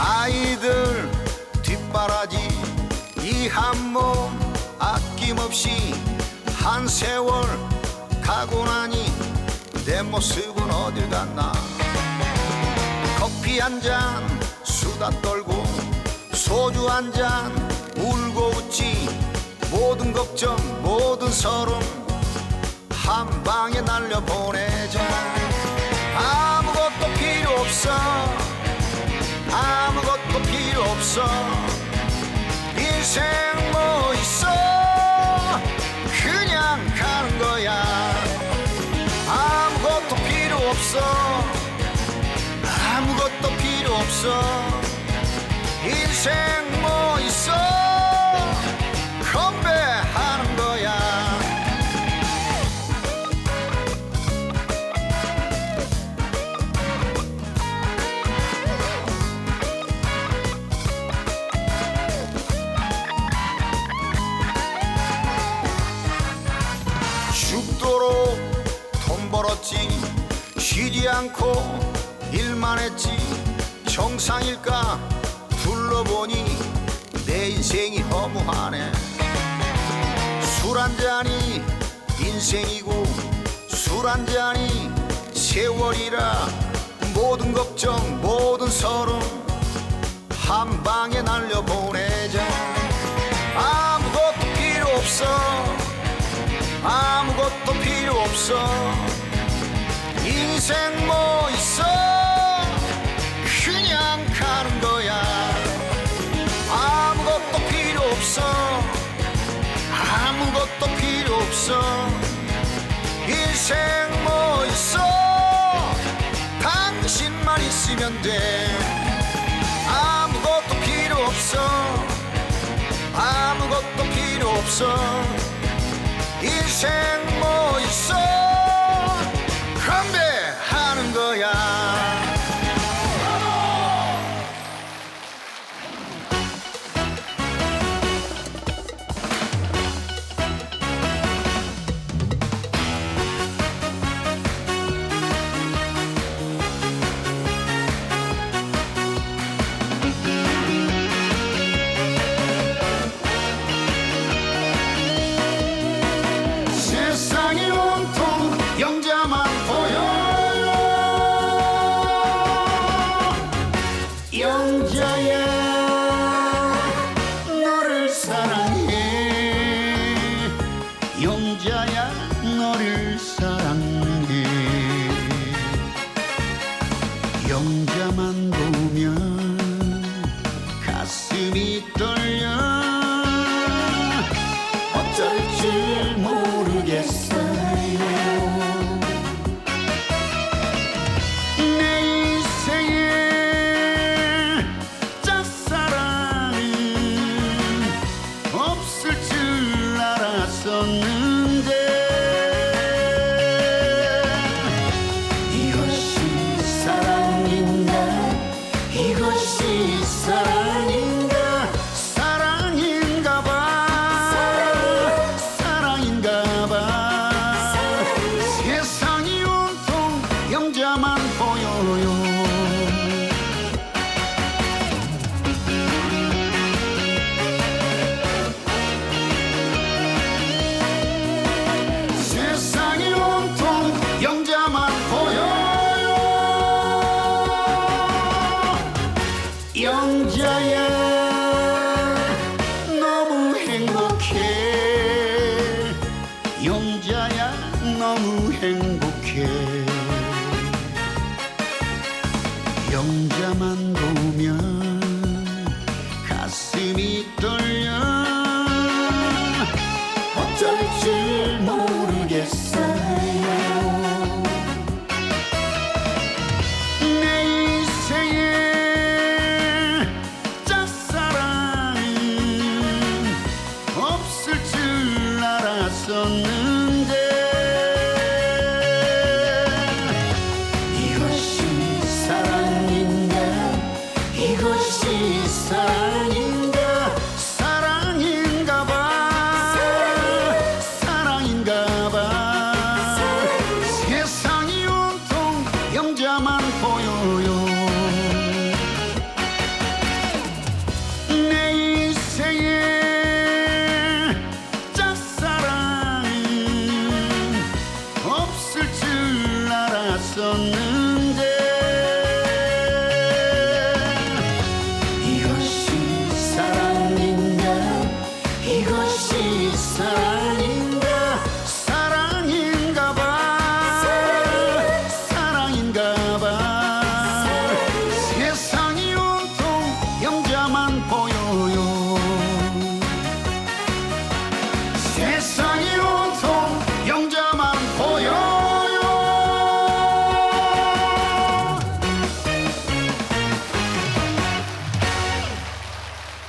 아이들 뒷바라지 이 한 몸 아낌없이 한 세월 가고 나니 내 모습은 어딜 갔나? 커피 한 잔 수다 떨고 소주 한 잔 울고 웃지 모든 걱정 모든 서름 없어. 인생 뭐 있어? 그냥 가는 거야. 아무것도 필요 없어. 아무것도 필요 없어. 인생 않고 일만 했지 정상일까 둘러보니 내 인생이 허무하네. 술 한 잔이 인생이고 술 한 잔이 세월이라 모든 걱정 모든 서름 한 방에 날려보내자. 아무것도 필요 없어. 아무것도 필요 없어 인생 뭐 있어? 그냥 가는 거야. 아무것도 필요 없어. 아무것도 필요 없어. 인생 뭐 있어? 당신만 있으면 돼 sun.